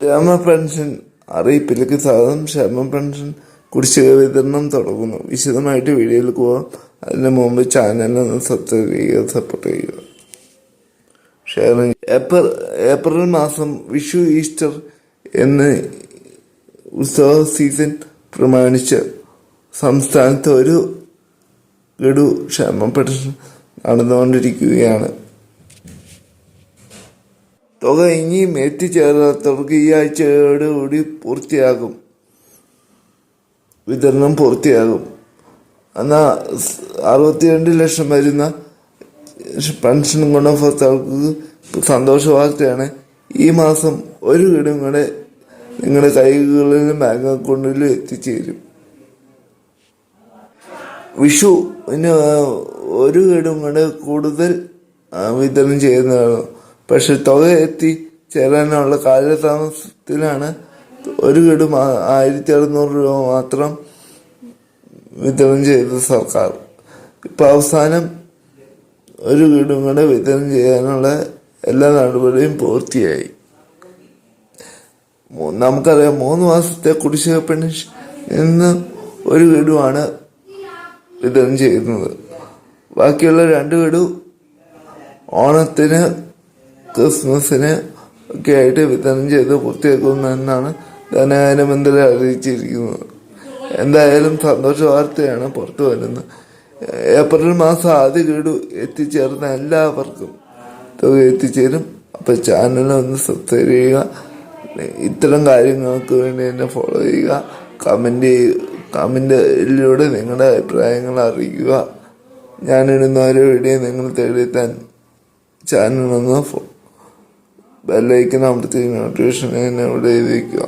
ക്ഷേമ പെൻഷൻ അറിയിപ്പിലേക്ക് സ്വാഗതം ക്ഷേമ പെൻഷൻ കുടിശ്ശിക വിതരണം തുടങ്ങുന്നു. വിശദമായിട്ട് വീഡിയോയിൽ പോവാം. അതിന് മുമ്പ് ചാനലൊന്ന് സബ്സ്ക്രൈബ് ചെയ്യുക സപ്പോർട്ട് ചെയ്യുക. ഷെയറിങ് ഏപ്രിൽ ഏപ്രിൽ മാസം വിഷു ഈസ്റ്റർ എന്ന് ഉത്സവ സീസൺ പ്രമാണിച്ച് സംസ്ഥാനത്ത് ഒരു ഗഡു ക്ഷേമ പെൻഷൻ നടന്നുകൊണ്ടിരിക്കുകയാണ്. തുക ഇനിയും എത്തിച്ചേരാത്തവർക്ക് ഈ ആഴ്ചയോടുകൂടി പൂർത്തിയാകും. വിതരണം പൂർത്തിയാകും. എന്നാൽ അറുപത്തിരണ്ട് ലക്ഷം വരുന്ന പെൻഷൻ ഗുണഭോക്താക്കൾക്ക് സന്തോഷ വാർത്തയാണ് ഈ മാസം ഒരു വീടും കൂടെ നിങ്ങളുടെ കൈകളിലും ബാങ്ക് അക്കൗണ്ടിലും എത്തിച്ചേരും. വിഷുവിന് ഒരു വീടും കൂടെ കൂടുതൽ വിതരണം ചെയ്യുന്നതാണ്. പക്ഷെ തുക എത്തി ചേരാനുള്ള കാലതാമസത്തിലാണ് ഒരു വീട് ആയിരത്തി അറുന്നൂറ് രൂപ മാത്രം വിതരണം ചെയ്ത സർക്കാർ. ഇപ്പൊ അവസാനം ഒരു ഗഡും കൂടെ വിതരണം ചെയ്യാനുള്ള എല്ലാ നടപടിയും പൂർത്തിയായി. നമുക്കറിയാം മൂന്ന് മാസത്തെ കുടിശ്ശിക പെൻഷൻ ഇന്ന് ഒരു വീടുമാണ് വിതരണം ചെയ്യുന്നത്. ബാക്കിയുള്ള രണ്ട് ഗഡു ഓണത്തിന് ക്രിസ്മസിന് ഒക്കെ ആയിട്ട് വിതരണം ചെയ്ത് പൂർത്തിയാക്കുമെന്നാണ് ധനകാര്യമന്ത്രി അറിയിച്ചിരിക്കുന്നത്. എന്തായാലും സന്തോഷ വാർത്തയാണ് പുറത്തു വരുന്നത്. ഏപ്രിൽ മാസം ആദ്യ ഗഡു എത്തിച്ചേർന്ന എല്ലാവർക്കും തുക എത്തിച്ചേരും. അപ്പൊ ചാനൽ ഒന്ന് സബ്സ്ക്രൈബ് ചെയ്യുക. ഇത്തരം കാര്യങ്ങൾക്ക് വേണ്ടി എന്നെ ഫോളോ ചെയ്യുക. കമന്റ് ചെയ്യുക കമന്റിലൂടെ നിങ്ങളുടെ അഭിപ്രായങ്ങൾ അറിയിക്കുക. ഞാനിടുന്ന ഓരോ വീഡിയോ നിങ്ങൾ തേടിയെത്താൻ ചാനൽ ഒന്ന് ബെല്ലൈക്കൻ അമർത്തി നോട്ടിഫിക്കേഷൻ എന്നെ ഇവിടെ എഴുതിക്കുക